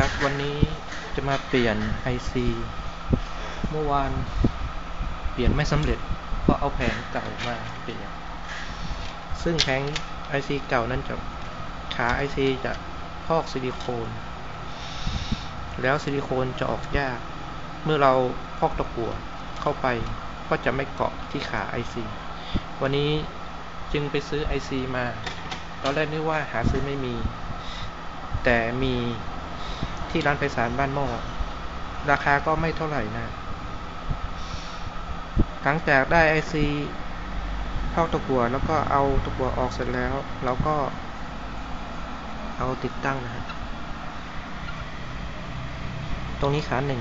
ครับ วันนี้จะมาเปลี่ยน IC เมื่อวานเปลี่ยนไม่สำเร็จ เพราะเอาแผงเก่ามาเปลี่ยน ซึ่งแผง IC เก่านั้นจะขา IC จะพอกซิลิโคน แล้วซิลิโคนจะออกยาก เมื่อเราพอกตะกั่วเข้าไปก็จะไม่เกาะที่ขา IC วันนี้จึงไปซื้อ IC มา ตอนแรกนึกว่าหาซื้อไม่มี แต่มี ที่ร้านไพศาลบ้านหม้อราคาก็ไม่เท่าไหร่นะ หลังจากได้ IC เข้าตะกัวแล้วก็เอาตะกัวออกเสร็จแล้วเราก็เอาติดตั้งนะฮะตรงนี้ขาหนึ่ง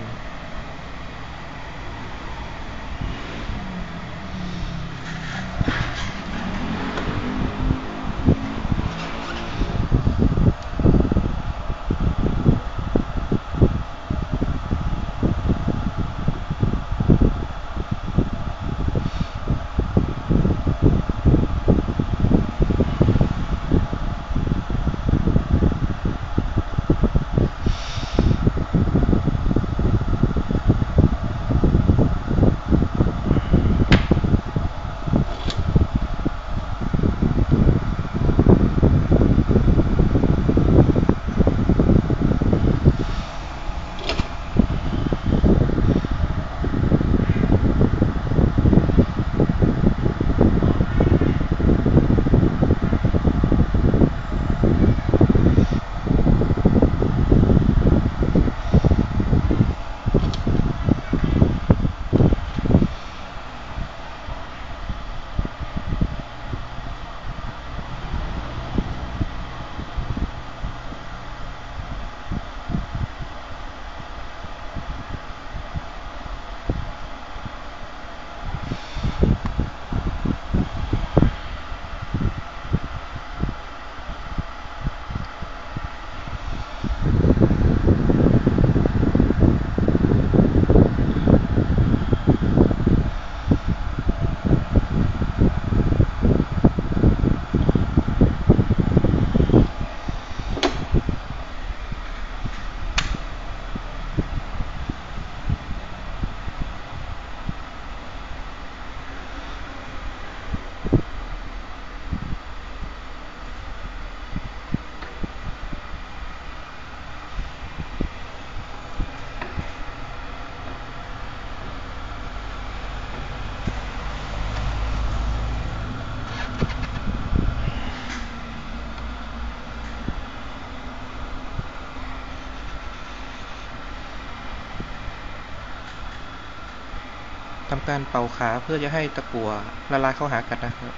ทำการเป่าขาเพื่อจะให้ตะกั่วละลายเข้าหากันนะครับ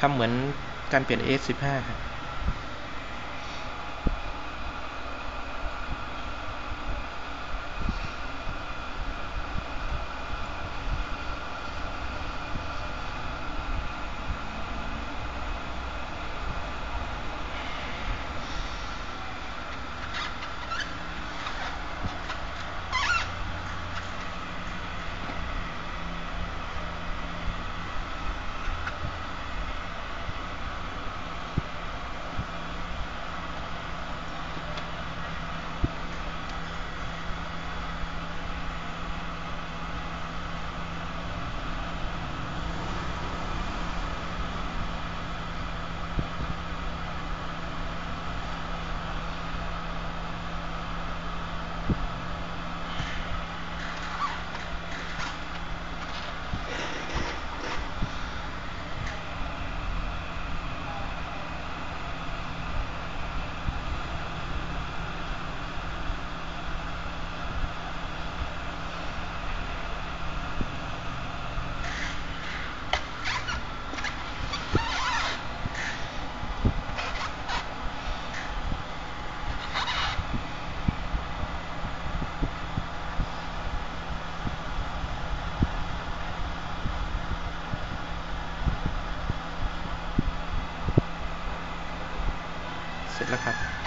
ทำเหมือนการเปลี่ยน AS15 ครับ สร็จแล้วครับ